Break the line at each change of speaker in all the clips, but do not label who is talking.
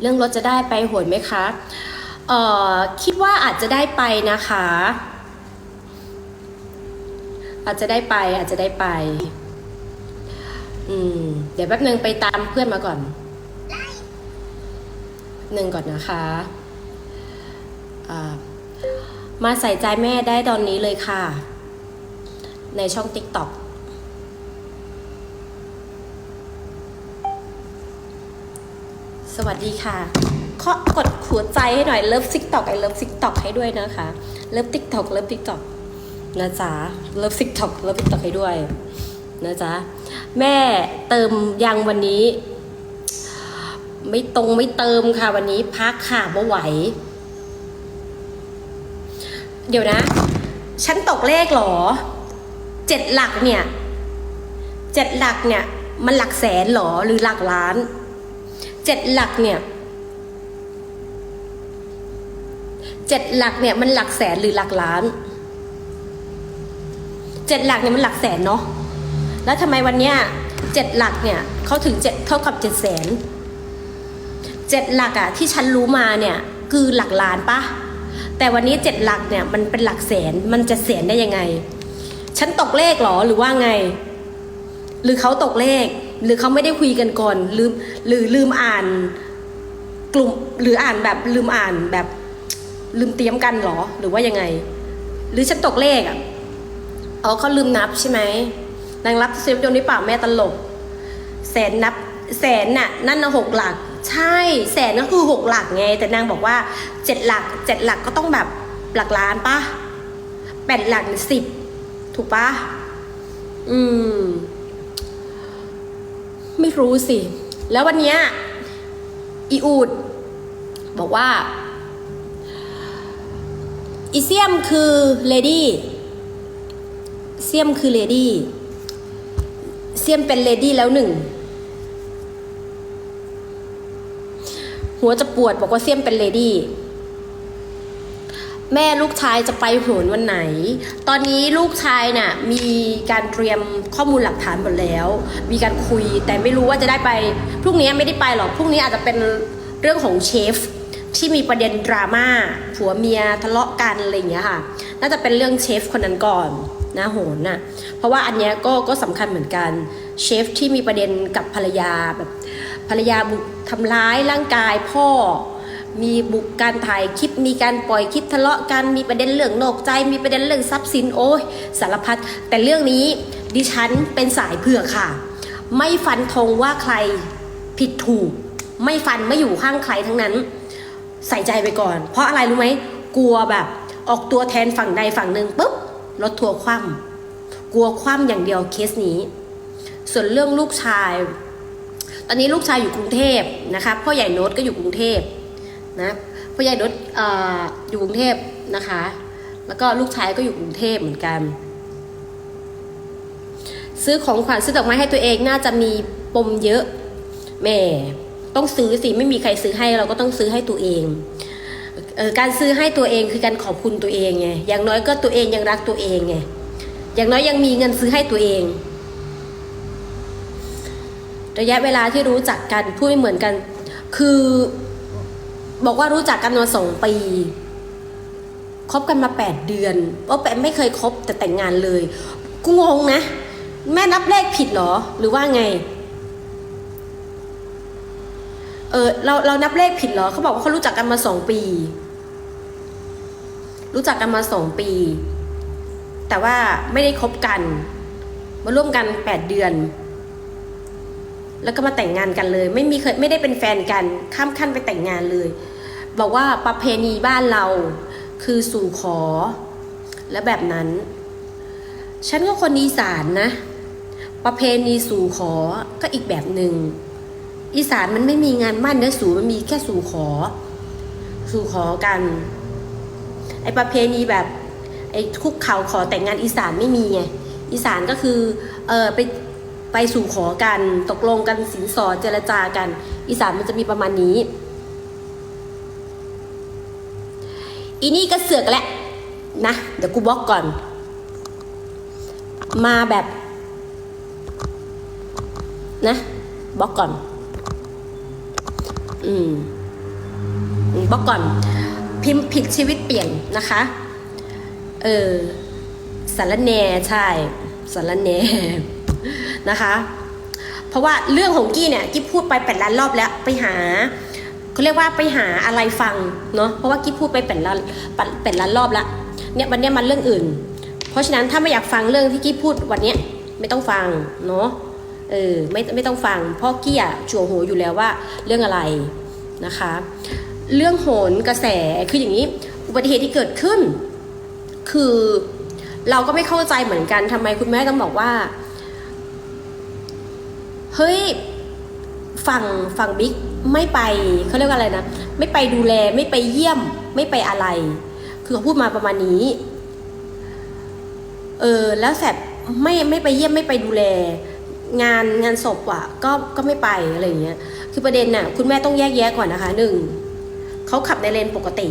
เรื่องรถจะได้ไปหนไหมคะเอ่อคิดว่าอาจจะได้ไปนะคะ อาจจะได้ไปอาจจะได้ไป อืม เดี๋ยวแป๊บนึงไปตามเพื่อนมาก่อนหนึ่งก่อนนะคะอ่ามาใส่ใจแม่ได้ตอนนี้เลยค่ะ ในช่อง TikTok สวัสดีค่ะขอกดหัวใจให้หน่อยเลิฟ TikTok ไอเลิฟ TikTok ให้ด้วยนะคะ เลิฟ TikTok เลิฟ TikTok นะจ๊ะเลิฟ TikTok เลิฟ TikTok ให้ด้วยนะจ๊ะแม่เติมยังวันนี้ ไม่ตรงไม่เติมค่ะ วันนี้พักค่ะไม่ไหว เดี๋ยวนะฉันตกเลขหรอเจ็ดหลักเนี่ยเจ็ดหลักเนี่ย มันหลักแสนหรอหรือหลักล้าน จ็ดหลักเนี่ยเจ็ดหลักเนี่ยมันหลักแสนหรือหลักล้านเจ็ดหลักเนี่ยมันหลักแสนเนาะแล้วทำไมวันเนี้ยเจ็ดหลักเนี่ยเขาถึงเจ็ดเท่ากับเจ็ดแสนเจ็ดหลักอะที่ฉันรู้มาเนี่ยคือหลักล้านปะแต่วันนี้เจ็ดหลักเนี่ยมันเป็นหลักแสนมันจะแสนได้ยังไง ฉันตกเลขหรอหรือว่าไง หรือเขาตกเลข หรือเขาไม่ได้คุยกันก่อนหรือหรือลืมอ่านกลุ่มหรืออ่านแบบลืมอ่านแบบ ลืมเตรียมกันหรอหรือว่ายังไง หรือฉันตกเลขอะอ๋อเขาลืมนับใช่ไหมนางรับเซฟโยนในป่าแม่ตลก แสนนับแสนน่ะนั่นนะหกหลัก ใช่แสนก็คือหกหลักไง แต่นางบอกว่าเจ็ดหลักเจ็ดหลักก็ต้องแบบหลักล้านปะแปดหลักสิบถูกปะอืม ไม่รู้สิ แล้ววันเนี้ยอีอูด บอกว่า อีเซียมคือเลดี้เซียมคือเลดี้เซียมเป็นเลดี้แล้วหนึ่ง หัวจะปวดบอกว่าเซียมเป็นเลดี้ แม่ลูกชายจะไปโหนวันไหน ตอนนี้ลูกชายน่ะมีการเตรียมข้อมูลหลักฐานหมดแล้ว มีการคุยแต่ไม่รู้ว่าจะได้ไปพรุ่งนี้ไม่ได้ไปหรอกพรุ่งนี้อาจจะเป็นเรื่องของเชฟที่มีประเด็นดราม่าผัวเมียทะเลาะกันอะไรอย่างเงี้ยค่ะ น่าจะเป็นเรื่องเชฟคนนั้นก่อนนะโหนน่ะเพราะว่าอันเนี้ยก็ก็สำคัญเหมือนกันเชฟที่มีประเด็นกับภรรยาแบบภรรยาบุกทำร้ายร่างกายพ่อ มีบุกการถ่ายคลิป มีการปล่อยคลิปทะเลาะกัน มีประเด็นเรื่องนอกใจ มีประเด็นเรื่องทรัพย์สินโอ้ยสารพัด แต่เรื่องนี้ดิฉันเป็นสายเผือกค่ะ ไม่ฟันธงว่าใครผิดถูก ไม่ฟันไม่อยู่ข้างใครทั้งนั้น ใส่ใจไปก่อน เพราะอะไรรู้ไหม กลัวแบบออกตัวแทนฝั่งใดฝั่งหนึ่งปุ๊บรถทัวร์คว่ำกลัวคว่ำอย่างเดียวเคสนี้ ส่วนเรื่องลูกชาย ตอนนี้ลูกชายอยู่กรุงเทพนะคะพ่อใหญ่โน้ตก็อยู่กรุงเทพ นะพ่อใหญ่โน้ตเออยู่กรุงเทพนะคะ แล้วก็ลูกชายก็อยู่กรุงเทพเหมือนกัน ซื้อของขวัญซื้อดอกไม้ให้ตัวเองน่าจะมีปมเยอะแม่ต้องซื้อสิไม่มีใครซื้อให้เราก็ต้องซื้อให้ตัวเองเออการซื้อให้ตัวเองคือการขอบคุณตัวเองไงอย่างน้อยก็ตัวเองยังรักตัวเองไงอย่างน้อยยังมีเงินซื้อให้ตัวเอง ระยะเวลาที่รู้จักกันพูดไม่เหมือนกัน คือ บอกว่ารู้จักกันมาสองปีคบกันมาแปดเดือนว่าแปไม่เคยคบแต่แต่งงานเลย กูงงนะ แม่นับเลขผิดเหรอ หรือว่าไง เออเราเรานับเลขผิดเหรอ เขาบอกว่าเขารู้จักกันมาสองปี รู้จักกันมาสองปี แต่ว่าไม่ได้คบกัน มาร่วมกันแปดเดือน แล้วก็มาแต่งงานกันเลย ไม่มีเคยไม่ได้เป็นแฟนกัน ข้ามขั้นไปแต่งงานเลย บอกว่าประเพณีบ้านเราคือสู่ขอ และแบบนั้น ฉันก็คนอีสานนะ ประเพณีสู่ขอก็อีกแบบหนึง่งอีสานมันไม่มีงานมั่นเนื้อสู่มันมีแค่สู่ขอ สู่ขอกันไอประเพณีแบบไอคุกเข่าขอแต่งงานอีสานไม่มีไงอีสานก็คือเออไปไปสู่ขอกันตกลงกันสินสอดเจรจากัน อีสานมันจะมีประมาณนี้ อีนี่ก็เสือกแหละนะ เดี๋ยวกูบล็อกก่อน มาแบบ นะบล็อกก่อน อืมบอกก่อน พิมพ์ผิดชีวิตเปลี่ยนนะคะ เออสารแหนใช่สารแหนนะคะ เพราะว่าเรื่องของกี้เนี่ย กี้พูดไปแปดล้านรอบแล้วไปหา เขาเรียกว่าไปหาอะไรฟังเนาะเพราะว่ากี้พูดไปแปดล้านแปดล้านรอบล้วเนี่ยวันเนี้ยมันเรื่องอื่น เพราะฉะนั้นถ้าไม่อยากฟังเรื่องที่กี้พูดวันเนี้ยไม่ต้องฟังเนาะเออไม่ไม่ต้องฟังเพราะกี้อะจั่วหัวอยู่แล้วว่าเรื่องอะไรนะคะ เรื่องโหนกระแสคืออย่างนี้อุบัติเหตุที่เกิดขึ้น คือเราก็ไม่เข้าใจเหมือนกันทำไมคุณแม่ต้องบอกว่าเฮ้ยฝั่งฝั่งบิ๊ก ไม่ไปเขาเรียกว่าอะไรนะไม่ไปดูแลไม่ไปเยี่ยม ไม่ไปอะไร คือเขาพูดมาประมาณนี้ เออแล้วแสบไม่ไม่ไปเยี่ยมไม่ไปดูแล งานงานศพอะ ก็ก็ไม่ไปอะไรอย่างเงี้ย คือประเด็นน่ะ คุณแม่ต้องแยกแยะก่อนนะคะหนึ่งเขาขับในเลนปกติ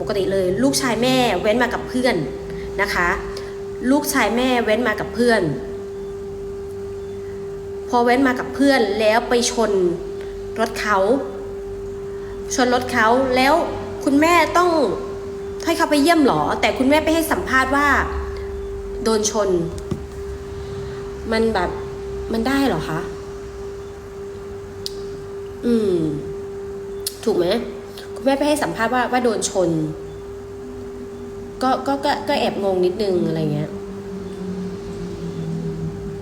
ปกติเลย ลูกชายแม่เว้นมากับเพื่อนนะคะ ลูกชายแม่เว้นมากับเพื่อน พอเว้นมากับเพื่อนแล้วไปชน รถเขาชนรถเขาแล้วคุณแม่ต้องให้เขาไปเยี่ยมหรอ แต่คุณแม่ไปให้สัมภาษณ์ว่า โดนชน มันแบบมันได้เหรอคะ อืม ถูกไหมคุณแม่ไปให้สัมภาษณ์ว่าว่าโดนชน ก็ก็ก็ก็แอบงงนิดนึงอะไรเงี้ย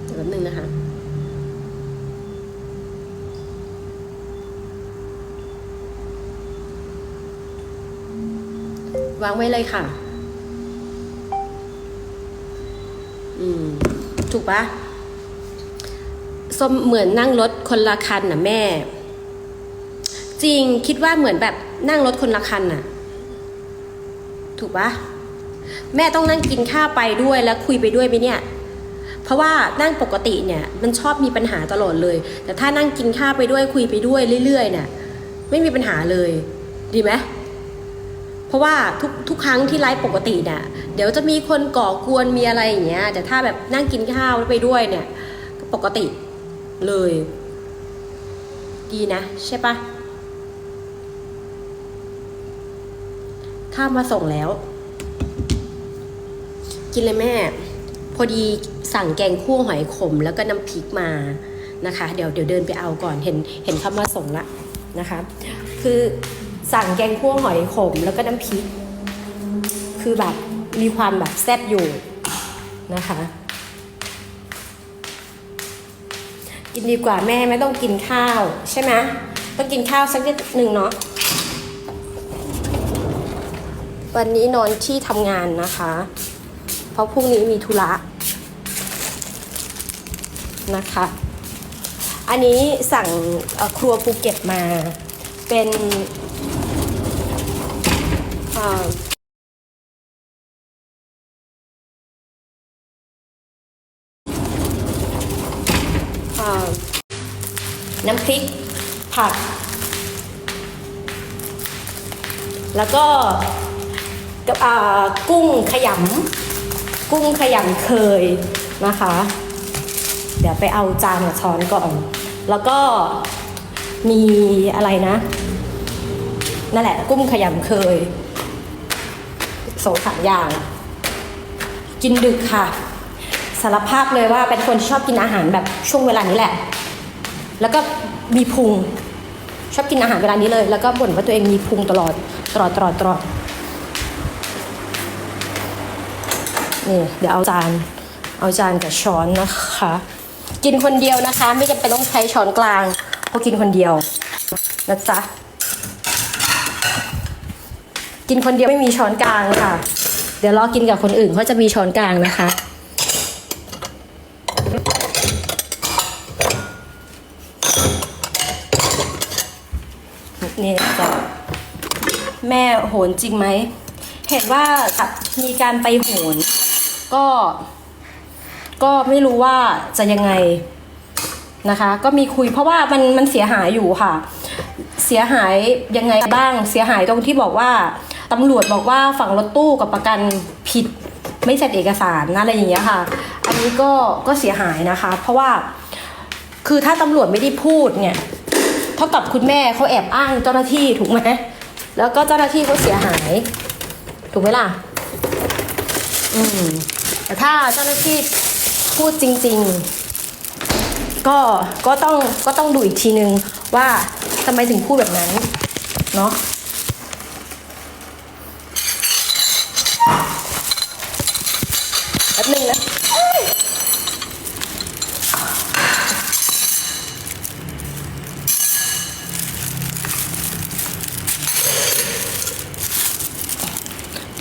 เดี๋ยวแป๊บนึงนะคะ วางไว้เลยค่ะ อืม ถูกปะส้มเหมือนนั่งรถคนละคันน่ะแม่ จริงคิดว่าเหมือนแบบนั่งรถคนละคันน่ะ ถูกปะแม่ต้องนั่งกินข้าวไปด้วยแล้วคุยไปด้วยไหมเนี่ย เพราะว่านั่งปกติเนี่ย มันชอบมีปัญหาตลอดเลย แต่ถ้านั่งกินข้าวไปด้วยคุยไปด้วยเรื่อยๆเนี่ยไม่มีปัญหาเลย ดีไหม เพราะว่าทุกทุกครั้งที่ไลฟ์ปกติเนี่ยเดี๋ยวจะมีคนก่อกวนมีอะไรอย่างเงี้ยแต่ถ้าแบบนั่งกินข้าวไปด้วยเนี่ยปกติเลย ดีนะ ใช่ปะข้ามาส่งแล้ว กินเลยแม่ พอดีสั่งแกงคั่วหอยขม แล้วก็น้ำพริกมานะคะ เดี๋ยวเดี๋ยวเดินไปเอาก่อนเห็นเห็นข้ามาส่งละนะคะ คือ สั่งแกงคั่วหอยขมแล้วก็น้ำพริก คือแบบมีความแบบแซ่บอยู่นะคะ กินดีกว่าแม่ไม่ต้องกินข้าวใช่ไหมต้องกินข้าวสักนิดหนึ่งเนาะวันนี้นอนที่ทำงานนะคะ เพราะพรุ่งนี้มีธุระนะคะ อันนี้สั่งครัวภูเก็ตมาเป็น เอ่อเอ่อน้ำพริกผัก แล้วก็กับอ่ากุ้งขยำกุ้งขยำเคยนะคะ เดี๋ยวไปเอาจานกับช้อนก่อน แล้วก็มีอะไรนะ นั่นแหละกุ้งขยำเคย สองสามอย่าง กินดึกค่ะ สารภาพเลยว่าเป็นคนชอบกินอาหารแบบช่วงเวลานี้แหละ แล้วก็มีพุงชอบกินอาหารเวลานี้เลย แล้วก็บ่นว่าตัวเองมีพุงตลอดตลอดตลอดตลอดนี่เดี๋ยวเอาจานเอาจานกับช้อนนะคะ กินคนเดียวนะคะ ไม่จำเป็นต้องใช้ช้อนกลางเพราะกินคนเดียวนะจ๊ะ กินคนเดียวไม่มีช้อนกลางค่ะ เดี๋ยวรอกินกับคนอื่นเขาจะมีช้อนกลางนะคะ นี่จ้ะแม่โหนจริงไหม เห็นว่ามีการไปโหน ก็ ก็ไม่รู้ว่าจะยังไงนะคะ ก็มีคุยเพราะว่ามันมันเสียหายอยู่ค่ะ เสียหายยังไงบ้าง เสียหายตรงที่บอกว่า ตำรวจบอกว่าฝั่งรถตู้กับประกันผิดไม่เสร็จเอกสารนะอะไรอย่างเงี้ยค่ะ อันนี้ก็ก็เสียหายนะคะ เพราะว่าคือถ้าตำรวจไม่ได้พูดเนี่ยท่ากับคุณแม่เขาแอบอ้างเจ้าหน้าที่ถูกไหมแล้วก็เจ้าหน้าที่เขาเสียหาย ถูกไหมล่ะ อืมแต่ถ้าเจ้าหน้าที่พูดจริง ๆ ก็ก็ต้องก็ต้องดูอีกทีนึงว่าทำไมถึงพูดแบบนั้น เนาะ ป๊บนึงนะ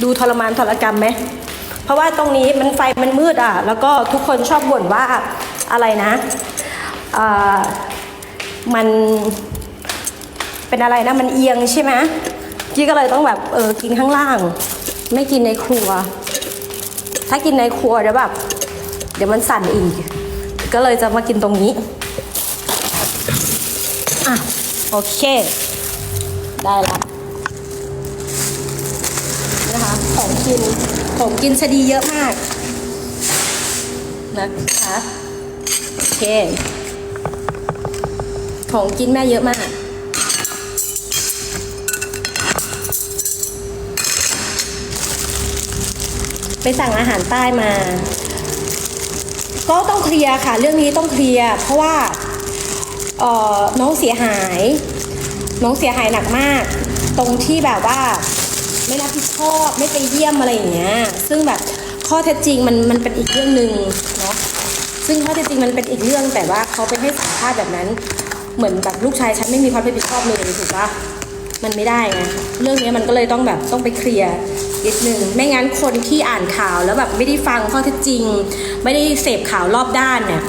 ดูทรมานทรกรรมไหม เพราะว่าตรงนี้มันไฟมันมืดอะ แล้วก็ทุกคนชอบบ่นว่าอะไรนะมันเป็นอะไรนะ มันเอียงใช่ไหมกี้ก็เลยต้องแบบเออกินข้างล่าง ไม่กินในครัว ถ้ากินในครัวเดี๋ยวแบบเดี๋ยวมันสั่นอีก ก็เลยจะมากินตรงนี้อะโอเค ได้ละนะคะของกินของกินชะดีเยอะมากนะคะโอเคของกินแม่เยอะมาก สั่งอาหารใต้มา ก็ต้องเคลียร์ค่ะ เรื่องนี้ต้องเคลียร์เพราะว่าน้องเสียหาย น้องเสียหายหนักมาก ตรงที่แบบว่าไม่รับผิดชอบไม่ไปเยี่ยมอะไรอย่างเงี้ย ซึ่งแบบข้อเท็จจริงมันมันเป็นอีกเรื่องหนึ่งเนาะซึ่งข้อเท็จจริงมันเป็นอีกเรื่อง แต่ว่าเขาไปให้สัมภาษณ์แบบนั้น เหมือนแบบลูกชายฉันไม่มีความรับผิดชอบเลยถูกปะมันไม่ได้ไงเรื่องนี้มันก็เลยต้องแบบต้องไปเคลียร์ นิดนึงไม่งั้นคนที่อ่านข่าวแล้วแบบไม่ได้ฟังข้อเท็จจริง ไม่ได้เสพข่าวรอบด้านเนี่ย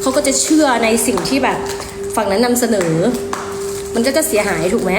เขาก็จะเชื่อในสิ่งที่แบบฝั่งนั้นนำเสนอ มันก็จะเสียหายถูกไหม